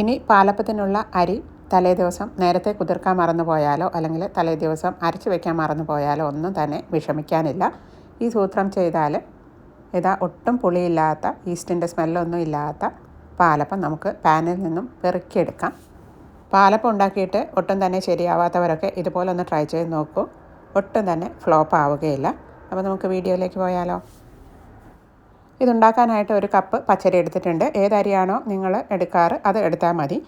ഇനി പാലപ്പത്തിനുള്ള അരി തലേ ദിവസം നേരത്തെ കുതിർക്കാൻ മറന്നു പോയാലോ അല്ലെങ്കിൽ തലേ ദിവസം അരച്ചു വയ്ക്കാൻ മറന്നു പോയാലോ ഒന്നും തന്നെ വിഷമിക്കാനില്ല. ഈ സൂത്രം ചെയ്താൽ ഇതാ ഒട്ടും പുളിയില്ലാത്ത ഈസ്റ്റിന്റെ സ്മെല്ലൊന്നും ഇല്ലാത്ത പാലപ്പം നമുക്ക് പാനിൽ നിന്നും പെറുക്കിയെടുക്കാം. പാലപ്പം ഉണ്ടാക്കിയിട്ട് ഒട്ടും തന്നെ ശരിയാവാത്തവരൊക്കെ ഇതുപോലെ ഒന്ന് ട്രൈ ചെയ്ത് നോക്കൂ. ഒട്ടും തന്നെ ഫ്ലോപ്പ് ആവുകയില്ല. അപ്പോൾ നമുക്ക് വീഡിയോയിലേക്ക് പോയാലോ? ഇതുണ്ടാക്കാനായിട്ട് ഒരു കപ്പ് പച്ചരി എടുത്തിട്ടുണ്ട്. ഏതരിയാണോ നിങ്ങൾ എടുക്കാറ് അത് എടുത്താൽ മതി.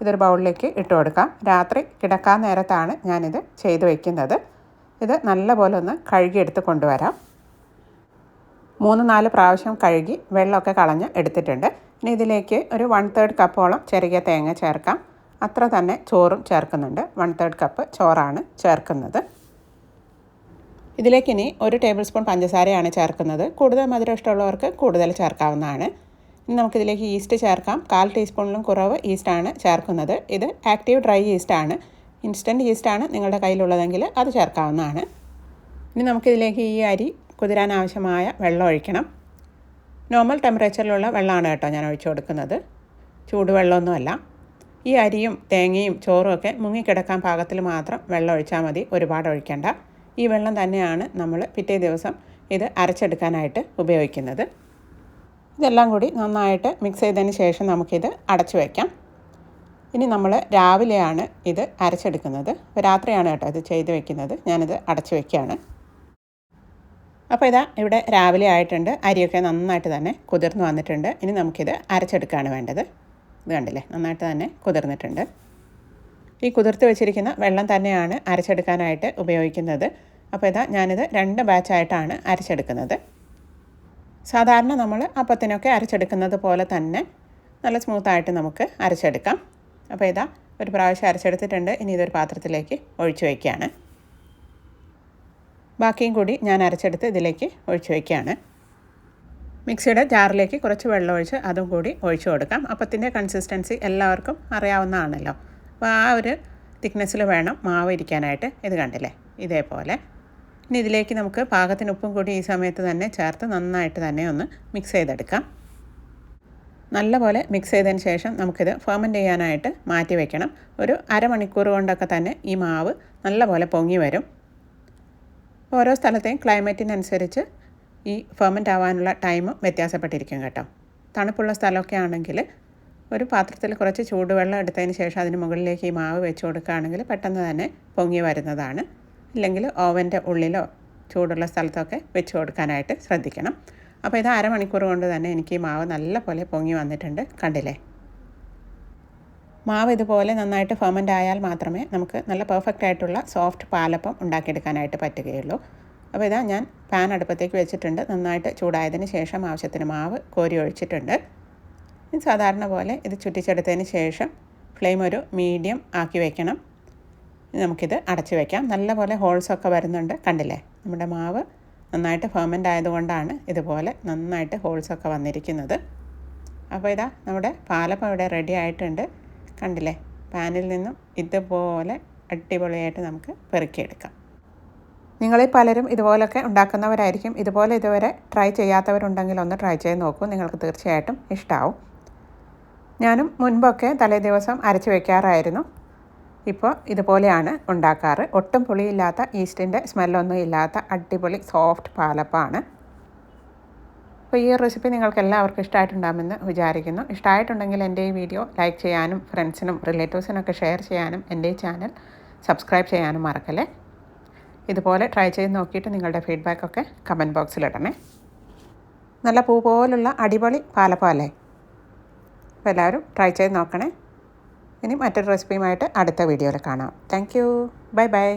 ഇതൊരു ബൗളിലേക്ക് ഇട്ട് കൊടുക്കാം. രാത്രി കിടക്കാൻ നേരത്താണ് ഞാനിത് ചെയ്ത് വയ്ക്കുന്നത് ഇത് നല്ലപോലെ ഒന്ന് കഴുകിയെടുത്ത് കൊണ്ടുവരാം. മൂന്ന് നാല് പ്രാവശ്യം കഴുകി വെള്ളമൊക്കെ കളഞ്ഞ് എടുത്തിട്ടുണ്ട്. ഇനി ഇതിലേക്ക് ഒരു വൺ തേർഡ് കപ്പോളം ചെറിയ തേങ്ങ ചേർക്കാം. അത്ര തന്നെ ചോറും ചേർക്കുന്നുണ്ട്. വൺ തേർഡ് കപ്പ് ചോറാണ് ചേർക്കുന്നത്. ഇതിലേക്ക് ഇനി ഒരു ടേബിൾ സ്പൂൺ പഞ്ചസാരയാണ് ചേർക്കുന്നത്. കൂടുതൽ മധുരം ഇഷ്ടമുള്ളവർക്ക് കൂടുതൽ ചേർക്കാവുന്നതാണ്. ഇനി നമുക്കിതിലേക്ക് ഈസ്റ്റ് ചേർക്കാം. കാൽ ടീസ്പൂണിലും കുറവ് ഈസ്റ്റാണ് ചേർക്കുന്നത്. ഇത് ആക്റ്റീവ് ഡ്രൈ ഈസ്റ്റാണ് ഇൻസ്റ്റന്റ് ഈസ്റ്റാണ് നിങ്ങളുടെ കയ്യിലുള്ളതെങ്കിൽ അത് ചേർക്കാവുന്നതാണ്. ഇനി നമുക്കിതിലേക്ക് ഈ അരി കുതിരാൻ ആവശ്യമായ വെള്ളം ഒഴിക്കണം. നോർമൽ ടെമ്പറേച്ചറിലുള്ള വെള്ളമാണ് കേട്ടോ ഞാൻ ഒഴിച്ചു കൊടുക്കുന്നത്. ചൂടുവെള്ളമൊന്നുമല്ല ഈ അരിയും തേങ്ങയും ചോറും ഒക്കെ മുങ്ങിക്കിടക്കാൻ പാകത്തിൽ മാത്രം വെള്ളം ഒഴിച്ചാൽ മതി. ഒരുപാട് ഒഴിക്കേണ്ട. ഈ വെള്ളം തന്നെയാണ് നമ്മൾ പിറ്റേ ദിവസം ഇത് അരച്ചെടുക്കാനായിട്ട് ഉപയോഗിക്കുന്നത്. ഇതെല്ലാം കൂടി നന്നായിട്ട് മിക്സ് ചെയ്തതിന് ശേഷം നമുക്കിത് അടച്ചു വയ്ക്കാം ഇനി നമ്മൾ രാവിലെയാണ് ഇത് അരച്ചെടുക്കുന്നത്. രാത്രിയാണ് കേട്ടോ ഇത് ചെയ്ത് വെക്കുന്നത്. ഞാനിത് അടച്ചു വയ്ക്കുകയാണ് അപ്പോൾ ഇതാ ഇവിടെ രാവിലെ ആയിട്ടുണ്ട്. അരിയൊക്കെ നന്നായിട്ട് തന്നെ കുതിർന്ന് വന്നിട്ടുണ്ട്. ഇനി നമുക്കിത് അരച്ചെടുക്കുകയാണ് വേണ്ടത്. ഇത് കണ്ടില്ലേ? നന്നായിട്ട് തന്നെ കുതിർന്നിട്ടുണ്ട്. ഈ കുതിർത്ത് വെച്ചിരിക്കുന്ന വെള്ളം തന്നെയാണ് അരച്ചെടുക്കാനായിട്ട് ഉപയോഗിക്കുന്നത്. അപ്പോൾ ഇതാ ഞാനിത് രണ്ട് ബാച്ചായിട്ടാണ് അരച്ചെടുക്കുന്നത്. സാധാരണ നമ്മൾ അപ്പത്തിനൊക്കെ അരച്ചെടുക്കുന്നത് പോലെ തന്നെ നല്ല സ്മൂത്തായിട്ട് നമുക്ക് അരച്ചെടുക്കാം. അപ്പോൾ ഇതാ ഒരു പ്രാവശ്യം അരച്ചെടുത്തിട്ടുണ്ട്. ഇനി ഇതൊരു പാത്രത്തിലേക്ക് ഒഴിച്ചു വയ്ക്കുകയാണ്. ബാക്കിയും കൂടി ഞാൻ അരച്ചെടുത്ത് ഇതിലേക്ക് ഒഴിച്ചു വയ്ക്കുകയാണ്. മിക്സിയുടെ ജാറിലേക്ക് കുറച്ച് വെള്ളം ഒഴിച്ച് അതും കൂടി ഒഴിച്ചു കൊടുക്കാം. അപ്പത്തിന്റെ കൺസിസ്റ്റൻസി എല്ലാവർക്കും അറിയാവുന്നതാണല്ലോ. അപ്പോൾ ആ ഒരു തിക്നെസ്സിൽ വേണം മാവ് ഇരിക്കാനായിട്ട്. ഇത് കണ്ടില്ലേ? ഇതേപോലെ. ഇനി ഇതിലേക്ക് നമുക്ക് പാകത്തിന് ഉപ്പും കൂടി ഈ സമയത്ത് തന്നെ ചേർത്ത് നന്നായിട്ട് തന്നെ ഒന്ന് മിക്സ് ചെയ്തെടുക്കാം. നല്ലപോലെ മിക്സ് ചെയ്തതിന് ശേഷം നമുക്കിത് ഫെർമെന്റ് ചെയ്യാനായിട്ട് മാറ്റി വയ്ക്കണം ഒരു അരമണിക്കൂർ കൊണ്ടൊക്കെ തന്നെ ഈ മാവ് നല്ലപോലെ പൊങ്ങി വരും. ഓരോ സ്ഥലത്തെയും ക്ലൈമറ്റിനനുസരിച്ച് ഈ ഫെർമെന്റ് ആവാനുള്ള ടൈമും വ്യത്യാസപ്പെട്ടിരിക്കും കേട്ടോ. തണുപ്പുള്ള സ്ഥലമൊക്കെ ആണെങ്കിൽ ഒരു പാത്രത്തിൽ കുറച്ച് ചൂടുവെള്ളം എടുത്തതിന് ശേഷം അതിന് മുകളിലേക്ക് ഈ മാവ് വെച്ച് കൊടുക്കുകയാണെങ്കിൽ പെട്ടെന്ന് തന്നെ പൊങ്ങി വരുന്നതാണ്. ഇല്ലെങ്കിൽ ഓവന്റെ ഉള്ളിലോ ചൂടുള്ള സ്ഥലത്തൊക്കെ വെച്ച് കൊടുക്കാനായിട്ട് ശ്രദ്ധിക്കണം. അപ്പോൾ ഇത് അരമണിക്കൂർ കൊണ്ട് തന്നെ എനിക്ക് ഈ മാവ് നല്ല പോലെ പൊങ്ങി വന്നിട്ടുണ്ട്. കണ്ടില്ലേ? മാവ് ഇതുപോലെ നന്നായിട്ട് ഫെർമെന്റ് ആയാൽ മാത്രമേ നമുക്ക് നല്ല പെർഫെക്റ്റ് ആയിട്ടുള്ള സോഫ്റ്റ് പാലപ്പം ഉണ്ടാക്കിയെടുക്കാനായിട്ട് പറ്റുകയുള്ളൂ. അപ്പോൾ ഇതാ ഞാൻ പാൻ അടുപ്പത്തേക്ക് വെച്ചിട്ടുണ്ട്. നന്നായിട്ട് ചൂടായതിന് ശേഷം ആവശ്യത്തിന് മാവ് കോരി ഒഴിച്ചിട്ടുണ്ട്. സാധാരണ പോലെ ഇത് ചുറ്റിച്ചെടുത്തതിന് ശേഷം ഫ്ലെയിം ഒരു മീഡിയം ആക്കി വയ്ക്കണം നമുക്കിത് അടച്ച് വയ്ക്കാം നല്ലപോലെ ഹോൾസൊക്കെ വരുന്നുണ്ട്. കണ്ടില്ലേ? നമ്മുടെ മാവ് നന്നായിട്ട് ഫെർമെന്റ് ആയതുകൊണ്ടാണ് ഇതുപോലെ നന്നായിട്ട് ഹോൾസൊക്കെ വന്നിരിക്കുന്നത്. അപ്പോൾ ഇതാ നമ്മുടെ പാലപ്പം ഇവിടെ റെഡി ആയിട്ടുണ്ട്. കണ്ടില്ലേ? പാനിൽ നിന്നും ഇതുപോലെ അടിപൊളിയായിട്ട് നമുക്ക് പെറുക്കിയെടുക്കാം. നിങ്ങളിൽ പലരും ഇതുപോലൊക്കെ ഉണ്ടാക്കുന്നവരായിരിക്കും. ഇതുപോലെ ഇതുവരെ ട്രൈ ചെയ്യാത്തവരുണ്ടെങ്കിൽ ഒന്ന് ട്രൈ ചെയ്ത് നോക്കൂ. നിങ്ങൾക്ക് തീർച്ചയായിട്ടും ഇഷ്ടമാവും ഞാനും മുൻപൊക്കെ തലേ ദിവസം അരച്ച് വയ്ക്കാറായിരുന്നു ഇപ്പോൾ ഇതുപോലെയാണ് ഉണ്ടാക്കാറ്. ഒട്ടും പുളിയില്ലാത്ത ഈസ്റ്റിന്റെ സ്മെല്ലൊന്നും ഇല്ലാത്ത അടിപൊളി സോഫ്റ്റ് പാലപ്പാണ്. അപ്പോൾ ഈ റെസിപ്പി നിങ്ങൾക്ക് എല്ലാവർക്കും ഇഷ്ടമായിട്ടുണ്ടാകുമെന്ന് വിചാരിക്കുന്നു. ഇഷ്ടമായിട്ടുണ്ടെങ്കിൽ എന്റെ ഈ വീഡിയോ ലൈക്ക് ചെയ്യാനും ഫ്രണ്ട്സിനും റിലേറ്റീവ്സിനൊക്കെ ഷെയർ ചെയ്യാനും എന്റെ ഈ ചാനൽ സബ്സ്ക്രൈബ് ചെയ്യാനും മറക്കല്ലേ? ഇതുപോലെ ട്രൈ ചെയ്ത് നോക്കിയിട്ട് നിങ്ങളുടെ ഫീഡ്ബാക്കൊക്കെ കമന്റ് ബോക്സിലിടണേ. നല്ല പൂ പോലുള്ള അടിപൊളി പാലപ്പം അല്ലേ? അപ്പോൾ എല്ലാവരും ട്രൈ ചെയ്ത് നോക്കണേ. ഇനി മറ്റൊരു റെസിപ്പിയുമായിട്ട് അടുത്ത വീഡിയോയിൽ കാണാം. Thank you bye bye